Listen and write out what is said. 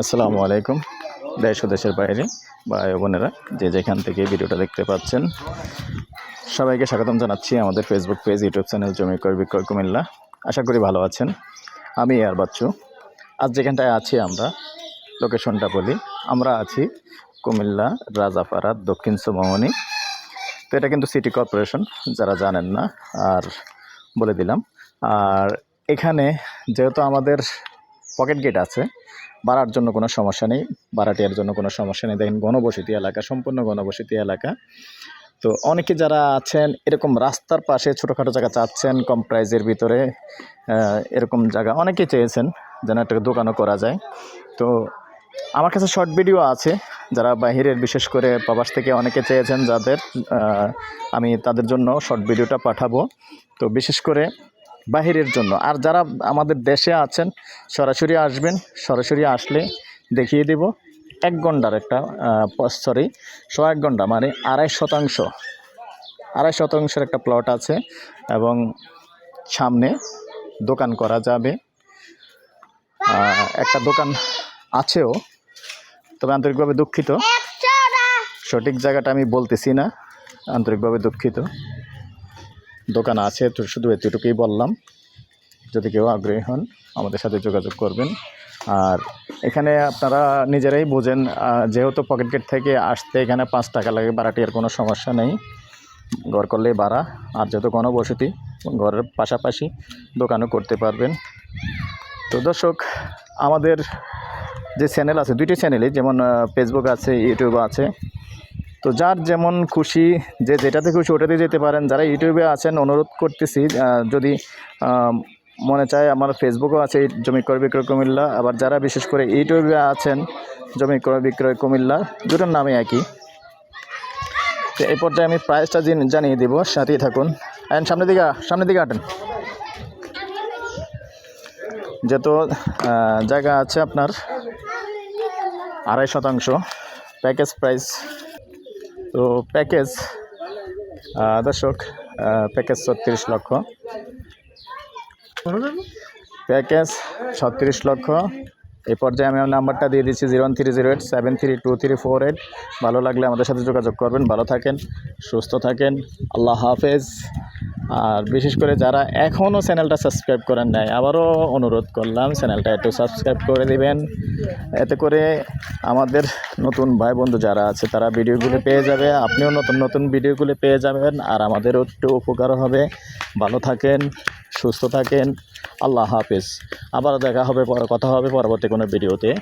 আসসালামু আলাইকুম, দেশ দেশের বাইরে ভাই বোনেরা, যে যেখান থেকে ভিডিওটা দেখতে পাচ্ছেন, সবাইকে স্বাগতম জানাচ্ছি আমাদের ফেসবুক পেজ ইউটিউব চ্যানেল জমি ক্রয়, বিক্রয়, কুমিল্লা। আশা করি ভালো আছেন। আমি আর বাচ্চু। আজ যেখানটায় আছি আমরা লোকেশনটা বলি, আমরা আছি কুমিল্লা, রাজাপাড়া, দক্ষিণ সুমনি তো এটা কিন্তু সিটি কর্পোরেশন যারা জানেন না, আর বলে দিলাম। আর এখানে যেহেতু আমাদের পকেট গেট আছে। বাড়ার জন্য কোনো সমস্যা নেই। বাড়াটিয়ার জন্য কোনো সমস্যা নেই। দেখেন গণবসতি এলাকা, সম্পূর্ণ গণবসতি এলাকা। তো অনেকে যারা আছেন, এরকম রাস্তার পাশে ছোটোখাটো জায়গা চাচ্ছেন, কম প্রাইজের ভিতরে এরকম জায়গা অনেকে চেয়েছেন যেন একটা দোকানও করা যায়। তো আমার কাছে শর্ট ভিডিও আছে। যারা বাহিরের বিশেষ করে প্রবাস থেকে অনেকে চেয়েছেন যাদের আমি তাদের জন্য শর্ট ভিডিওটা পাঠাবো। তো বিশেষ করে বাহিরের জন্য। আর যারা আমাদের দেশে আছেন সরাসরি আসবেন সরাসরি আসলে দেখিয়ে দেব এক ঘণ্টার একটা সরি শো এক ঘণ্টা মানে আড়াই শতাংশ। আড়াই শতাংশের একটা প্লট আছে এবং সামনে দোকান করা যাবে। একটা দোকান আছেও তবে আন্তরিকভাবে দুঃখিত। সঠিক জায়গাটা আমি বলতেছি না আন্তরিকভাবে দুঃখিত। দোকান আছে, তো শুধু এতটুকুই বললাম। যদি কেউ আগ্রহী হন, আমাদের সাথে যোগাযোগ করবেন। আর এখানে আপনারা নিজেরাই বোঝেন যেহেতু পকেট গেট থেকে আসতে এখানে পাঁচ টাকা লাগে ভাড়াটিয়ার কোনো সমস্যা নেই। ঘর করলেই ভাড়া আর যেহেতু গণবসতি, ঘরের পাশাপাশি দোকানও করতে পারবেন। তো দর্শক, আমাদের যে চ্যানেল আছে, দুইটি চ্যানেলই, যেমন ফেসবুক আছে ইউটিউব আছে। তো যার যেমন খুশি, যে যেটাতে খুশি ওটাতে যেতে পারেন। যারা ইউটিউবে আছেন, অনুরোধ করতেছি যদি মনে চায় আমার ফেসবুকও আছে, জমি ক্রয় বিক্রয় কুমিল্লা। আবার যারা বিশেষ করে ইউটিউবে আছেন, জমি ক্রয় বিক্রয় কুমিল্লা, দুটোর নামে একই। তো এই পর্যায়ে আমি প্রাইসটা জিন- জানিয়ে দেবো, সাথেই থাকুন। অ্যান্ড সামনের দিকে সামনের দিকে হাঁটেন। যেহেতু জায়গা আছে আপনার আড়াই শতাংশ প্যাকেজ প্রাইস তো প্যাকেজ দর্শক প্যাকেজ ছত্রিশ লক্ষ। প্যাকেজ ছত্রিশ লক্ষ। এই পর্যায়ে আমি আমার নাম্বারটা দিয়ে দিচ্ছি zero three zero eight, seven three two three four eight. ভালো লাগলে আমাদের সাথে যোগাযোগ করবেন। ভালো থাকেন, সুস্থ থাকেন। আল্লাহ হাফেজ। আর বিশেষ করে যারা এখনও চ্যানেলটা সাবস্ক্রাইব করেন নাই, আবারও অনুরোধ করলাম চ্যানেলটা একটু সাবস্ক্রাইব করে দিবেন। এতে করে আমাদের নতুন ভাই বন্ধু যারা আছে, তারা ভিডিওগুলো পেয়ে যাবে। আপনিও নতুন নতুন ভিডিওগুলো পেয়ে যাবেন আর আমাদেরও একটু উপকার হবে। ভালো থাকেন, সুস্থ থাকেন। আল্লাহ হাফেজ। আবার দেখা হবে, পর- কথা হবে পরবর্তী কোনো ভিডিওতে।